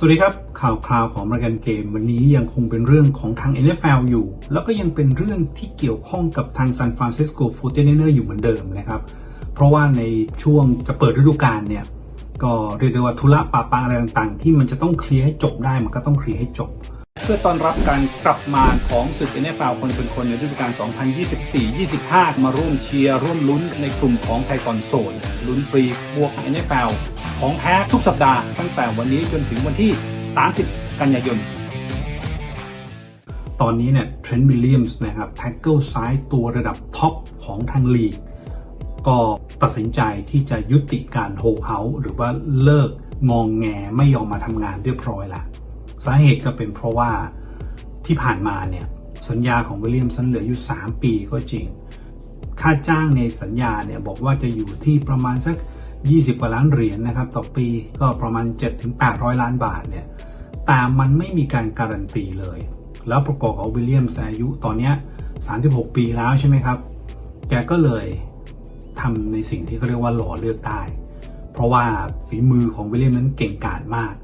สวัสดีครับ ข่าวคราวของรายการเกม วันนี้ยังคงเป็นเรื่องของทาง NFL อยู่ แล้วก็ยังเป็นเรื่องที่เกี่ยวข้องกับทางซานฟรานซิสโกฟูเตเนอร์อยู่เหมือนเดิมนะครับ เพราะว่าในช่วงจะเปิดฤดูกาลเนี่ย ก็เรียกได้ว่าธุระปะปังอะไรต่างๆ ที่มันจะต้องเคลียร์ให้จบได้มันก็ต้องเคลียร์ให้จบ เพื่อต้อนรับการกลับมาของศึก NFL คนชนคนในฤดูกาล 2024-25 มาร่วมเชียร์ร่วมลุ้นในกลุ่มของไทยคอนโซลลุ้นฟรีบวก NFL ของแท้ทุกสัปดาห์ตั้งแต่วันนี้จนถึงวันที่ 30 กันยายน ตอนนี้เนี่ยเทรนต์วิลเลียมส์นะครับแท็กเกิลซ้ายตัวระดับท็อปของทางลีก ก็ตัดสินใจที่จะยุติการโฮเฮาหรือว่าเลิกงองแงไม่ยอมมาทำงานเรียบร้อยละสาเหตุก็เป็นเพราะว่าที่ผ่านมาเนี่ยสัญญาของวิลเลียมสันเหลืออยู่ 3 ปีก็จริง ค่าจ้างในสัญญาเนี่ยบอกว่าจะอยู่ที่ประมาณสัก 20 กว่าล้านเหรียญนะครับ ต่อปีก็ประมาณ 7-800 ล้านบาทเนี่ยแต่มันไม่มีการการันตีเลย แล้วประกอบกับวิลเลียมส์อายุตอนเนี้ย36 ปีแล้วใช่ไหมครับ แกก็เลยทำในสิ่งที่เขาเรียกว่าหล่อเลือกได้ เพราะว่าฝีมือของวิลเลียมนั้นเก่งกาจมาก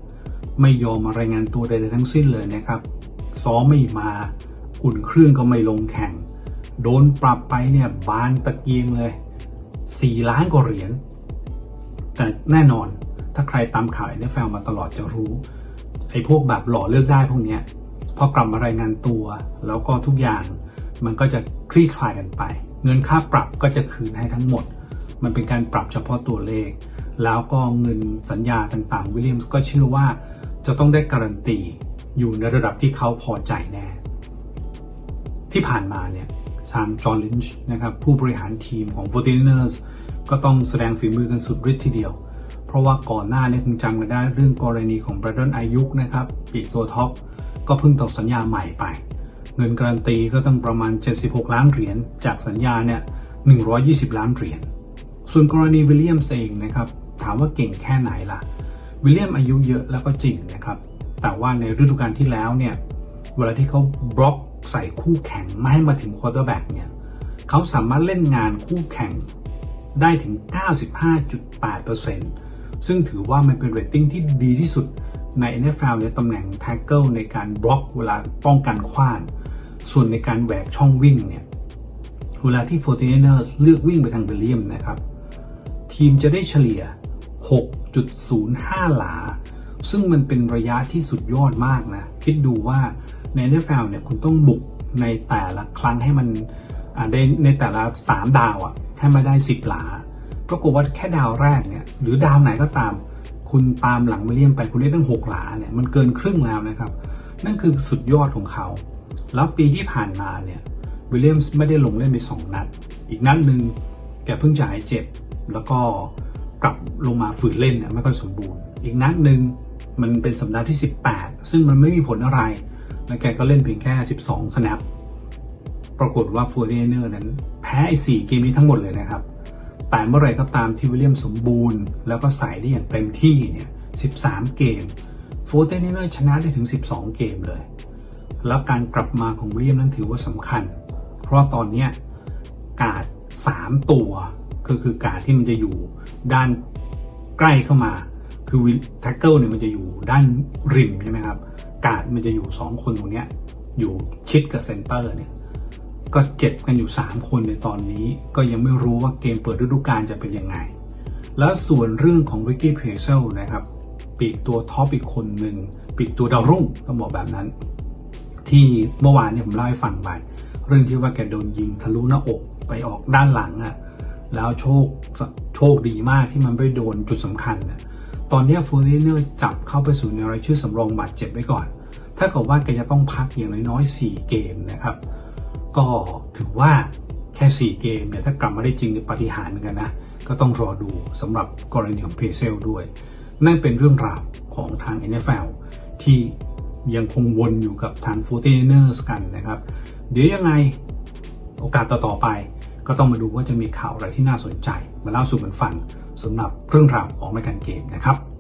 ไม่ยอมมารายงานตัวใดๆทั้งสิ้นเลยนะครับ ซ้อมไม่มา อุ่นเครื่องก็ไม่ลงแข่ง โดนปรับไปเนี่ยบานตะเกียงเลย 4 ล้านกว่าเหรียญ แต่แน่นอนถ้าใครตามข่าว NFL มาตลอดจะรู้ ไอ้พวกแบบหล่อเลือกได้พวกเนี้ยพอกลับมารายงานตัว แล้วก็ทุกอย่างมันก็จะคลี่คลายกันไป เงินค่าปรับก็จะคืนให้ทั้งหมด มันเป็นการปรับเฉพาะตัวเลข แล้วก็เงินสัญญาต่างๆ วิลเลียมส์ก็เชื่อว่าจะต้องได้การันตีอยู่ในระดับที่เขาพอใจแน่ ที่ผ่านมาเนี่ย ทางจอห์นลินช์นะครับผู้บริหารทีมของ f o r t i n e r s ก็ต้องแสดงฝีมือกันสุดฤทธิ์ทีเดียว เพราะว่าก่อนหน้านี้คงจำกันได้เรื่องกรณีของแบรดอนอายุกนะครับปีกตัวท็อปก็เพิ่งตกสัญญาใหม่ไป เงินการันตีก็ต้องประมาณ 76 ล้านเหรียญจากสัญญาเนี่ย 120 ล้านเหรียญส่วนกรณีวิลเลียมเองนะครับถามว่าเก่งแค่ไหนล่ะวิลเลียมอายุเยอะแล้วก็จริงนะครับแต่ว่าในฤดูกาลที่แล้วเนี่ย เวลาที่เขาบล็อกใส่คู่แข่งไม่ให้มาถึงควอเตอร์แบ็กเนี่ยเขาสามารถเล่นงานคู่แข่งได้ถึง 95.8%ซึ่งถือว่ามันเป็นเรตติ้งที่ดีที่สุดใน NFL ในตำแหน่ง Tackle ในการบล็อกเวลาป้องกันขว้างส่วนในการแหวกช่องวิ่งเนี่ยเวลาที่ 49ers เลือกวิ่งไปทางเบลเลียมนะครับ ทีมจะได้เฉลี่ย 6.05 หลา ซึ่งมันเป็นระยะที่สุดยอดมากนะ คิดดูว่าใน NFL เนี่ยคุณต้องบุกในแต่ละครั้งให้มันในในแต่ละ 3 ดาวอะ่ะให้มาได้ 10 หลาปรากฏว่าแค่ดาวแรกเนี่ยหรือดาวไหนก็ตาม คุณตามหลังวิลเลียมไปคุณได้ตั้ง 6 หลาเนี่ยมันเกินครึ่งแล้วนะครับ นั่นคือสุดยอดของเขา แล้วปีที่ผ่านมาเนี่ยวิลเลียมไม่ได้ลงเล่นไป2นัด อีกนัดหนึ่งแกเพิ่งจะหายเจ็บ แล้วก็ กลับลงมาฝืนเล่นเนี่ยไม่ค่อยสมบูรณ์ อีกนัดหนึ่งมันเป็นสัปดาห์ที่ 18 ซึ่งมันไม่มีผลอะไร แล้วแกก็เล่นเพียงแค่ 12 สแนปปรากฏว่าฟูเรเนอร์นั้นแพ้ไอ้4เกมนี้ทั้งหมดเลยนะครับ แต่เมื่อไรก็ตามที่วิลเลียมสมบูรณ์ แล้วก็ใส่ได้อย่างเต็มที่เนี่ย 13 เกมฟูเรเนอร์ชนะได้ถึง 12 เกมเลย แล้วการกลับมาของวิลเลียมนั้นถือว่าสำคัญ เพราะตอนนี้กาด 3 ตัว ก็คือกาดที่มันจะอยู่ ด้านใกล้เข้ามา คือแท็กเกิลเนี่ยมันจะอยู่ด้านริมใช่ไหมครับ กาดมันจะอยู่ 2 คนตรงเนี้ยอยู่ชิดกับเซนเตอร์เนี่ยก็เจ็บกันอยู่ 3 คนในตอนนี้ ก็ยังไม่รู้ว่าเกมเปิดฤดูกาลจะเป็นยังไง แล้วส่วนเรื่องของริกกี้เพเซลนะครับปีกตัวท็อปอีกคนหนึ่งปีกตัวดาวรุ่งต้องบอกแบบนั้น ที่เมื่อวานเนี่ยผมเล่าให้ฟังไปเรื่องที่ว่าแกโดนยิงทะลุหน้าอกไปออกด้านหลังอะ่ะแล้วโชค โชคดีมากที่มันไม่โดนจุดสำคัญนะตอนนี้ฟูเรเนอร์จับเข้าไปสู่ในรายชื่อสำรองบาดเจ็บไว้ก่อน ถ้าเกิดว่าแกจะต้องพักอย่างน้อยๆ 4 เกมนะครับ ก็ถือว่าแค่ 4 เกมเนี่ยถ้ากลับมาได้จริงในปฏิหารเหมือนกันนะ ก็ต้องรอดูสำหรับกรณีของเพเซลด้วย นั่นเป็นเรื่องราวของทาง NFL ที่ยังคงวนอยู่กับทาง f o r t i n e r s กันนะครับ เดี๋ยวยังไงโอกาสต่อๆไป ก็ต้องมาดูว่าจะมีข่าวอะไรที่น่าสนใจ มาเล่าสู่กันฟังสำหรับเรื่องราวของรายการเกมนะครับ